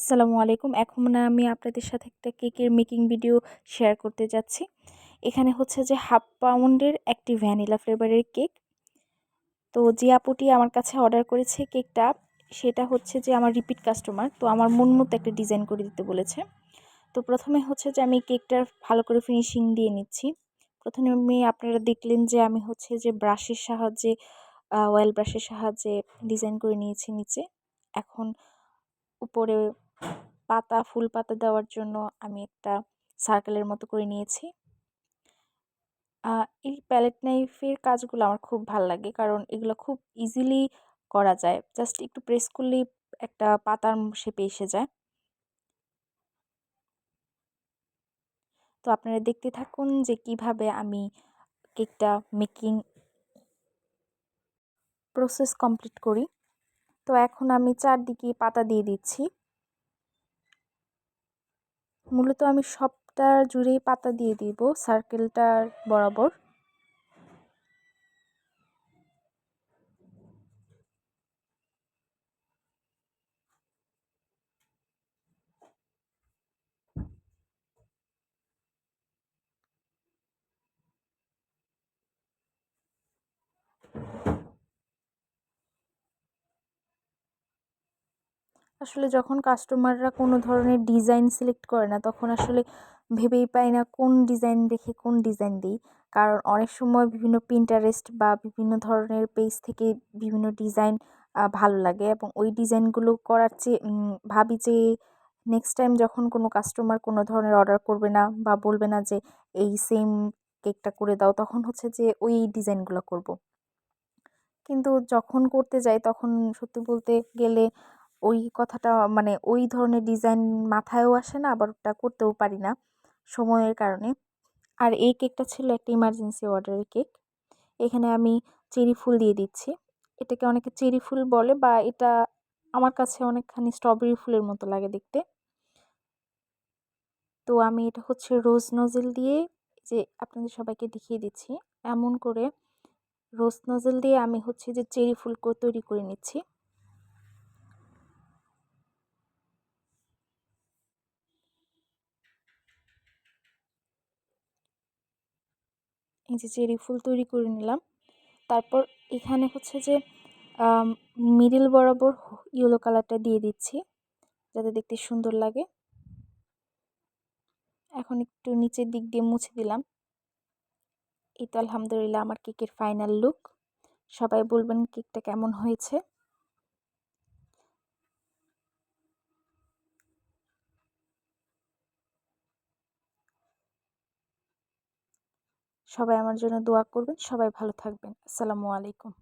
আসসালামু আলাইকুম। এখন আমি আপনাদের সাথে একটা কেকের মেকিং ভিডিও শেয়ার করতে যাচ্ছি। এখানে হচ্ছে যে হাফ পাউন্ডের একটি ভ্যানিলা ফ্লেভারের কেক। তো যে আপুটি আমার কাছে অর্ডার করেছে কেকটা, সেটা হচ্ছে যে আমার রিপিট কাস্টমার। তো আমার মন মতো একটা ডিজাইন করে দিতে বলেছে। তো প্রথমে হচ্ছে যে আমি কেকটার ভালো করে ফিনিশিং দিয়ে নিচ্ছি। প্রথমে আপনারা দেখলেন যে আমি হচ্ছে যে ব্রাশের সাহায্যে অয়েল ব্রাশের সাহায্যে ডিজাইন করে নিয়েছি নিচে। এখন উপরে পাতা, ফুল পাতা দেওয়ার জন্য আমি একটা সার্কেলের মতো করে নিয়েছি। এই প্যালেট নাইফের কাজগুলো আমার খুব ভালো লাগে কারণ এগুলো খুব ইজিলি করা যায়। জাস্ট একটু প্রেস করলেই একটা পাতার শেপে এসে যায়। তো আপনারা দেখতে থাকুন যে কীভাবে আমি কেকটা মেকিং প্রসেস কমপ্লিট করি। তো এখন আমি চারদিকে পাতা দিয়ে দিচ্ছি। মূলত আমি সবটা জুড়েই পাতা দিয়ে দিব সার্কেলটার বরাবর। আসলে যখন কাস্টমাররা কোনো ধরনের ডিজাইন সিলেক্ট করে না, তখন আসলে ভেবেই পাই না কোন ডিজাইন দেখে কোন ডিজাইন দিই কারণ অনেক সময় বিভিন্ন পিন্টারেস্ট বা বিভিন্ন ধরনের পেজ থেকে বিভিন্ন ডিজাইন ভালো লাগে এবং ওই ডিজাইনগুলো করার চেয়ে ভাবি যে নেক্সট টাইম যখন কোনো কাস্টমার কোনো ধরনের অর্ডার করবে না বা বলবে না যে এই সেম কেকটা করে দাও, তখন হচ্ছে যে ওই ডিজাইনগুলো করব। কিন্তু যখন করতে যাই তখন সত্যি বলতে গেলে ওই কথাটা মানে ওই ধরনের ডিজাইন মাথায়ও আসে না, আবার ওটা করতেও পারি না সময়ের কারণে। আর এই কেকটা ছিল একটা ইমার্জেন্সি অর্ডারের কেক এখানে আমি চেরি ফুল দিয়ে দিচ্ছি। এটাকে অনেকে চেরি ফুল বলে বা এটা আমার কাছে অনেকখানি স্ট্রবেরি ফুলের মতো লাগে দেখতে। তো আমি এটা হচ্ছে রোজ নজেল দিয়ে যে আপনাদের সবাইকে দেখিয়ে দিচ্ছি। এমন করে রোজ নজেল দিয়ে আমি হচ্ছে যে চেরি ফুল তৈরি করে নিচ্ছি। এই যে চেরি ফুল তৈরি করে নিলাম। তারপর এখানে হচ্ছে যে মিডিল বরাবর ইয়েলো কালারটা দিয়ে দিচ্ছি, যাতে দেখতে সুন্দর লাগে। এখন একটু নিচের দিক দিয়ে মুছে দিলাম। এই তো আলহামদুলিল্লাহ আমার কেকের ফাইনাল লুক সবাই বলবেন কেকটা কেমন হয়েছে। সবাই আমার জন্য দোয়া করবেন সবাই ভালো থাকবেন। আসসালামু আলাইকুম।